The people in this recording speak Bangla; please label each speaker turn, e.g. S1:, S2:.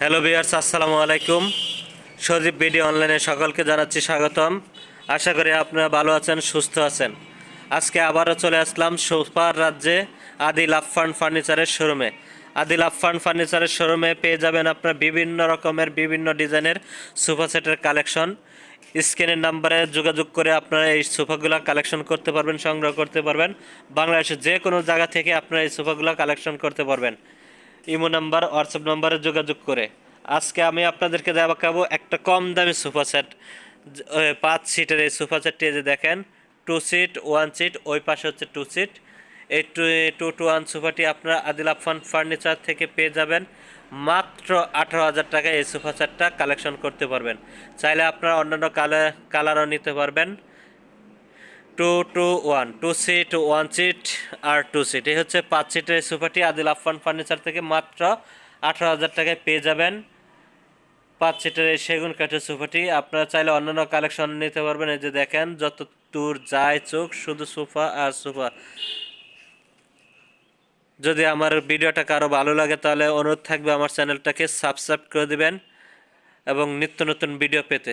S1: হ্যালো বিয়ার্স আসসালামু আলাইকুম। সজীব বিডি অনলাইনে সকলকে জানাচ্ছি স্বাগতম। আশা করি আপনারা ভালো আছেন, সুস্থ আছেন। আজকে আবারও চলে আসলাম সোফার রাজ্যে আদিল আফফান ফার্নিচারের শোরুমে। আদিল আফফান ফার্নিচারের শোরুমে পেয়ে যাবেন আপনার বিভিন্ন রকমের, বিভিন্ন ডিজাইনের সোফা সেটের কালেকশন। স্ক্রিনের নাম্বারে যোগাযোগ করে আপনারা এই সোফাগুলো কালেকশন করতে পারবেন, সংগ্রহ করতে পারবেন। বাংলাদেশের যে কোনো জায়গা থেকে আপনারা এই সোফাগুলো কালেকশন করতে পারবেন। ইমো নাম্বার, হোয়াটসঅ্যাপ নাম্বারে যোগাযোগ করে। আজকে আমি আপনাদেরকে দেখাবো একটা কম দামি সোফা সেট পাঁচ সিটের এই সোফা সেটটি যে দেখেন টু সিট ওয়ান সিট ওই পাশে হচ্ছে টু সিট এই টু টু টু ওয়ান সোফাটি আপনারা আদিল আফান ফার্নিচার থেকে পেয়ে যাবেন। মাত্র আঠারো হাজার টাকায় এই সোফা সেটটা কালেকশন করতে পারবেন। চাইলে আপনারা অন্যান্য কালার কালারও নিতে পারবেন। Two two, one. Two seat, one seat আর টু সিট। এই হচ্ছে পাঁচ সিটের সোফাটি আদিল আফান ফার্নিচার থেকে মাত্র আঠারো হাজার টাকায় পেয়ে যাবেন পাঁচ সিটের এই সেগুন কাঠের সোফাটি আপনারা চাইলে অন্যান্য কালেকশন নিতে পারবেন। এই যে দেখেন, যত দূর যায় চোখ, শুধু সোফা আর সোফা। যদি আমার ভিডিওটা কারও ভালো লাগে, তাহলে অনুরোধ থাকবে আমার চ্যানেলটাকে সাবস্ক্রাইব করে দিবেন এবং নিত্য নতুন ভিডিও পেতে।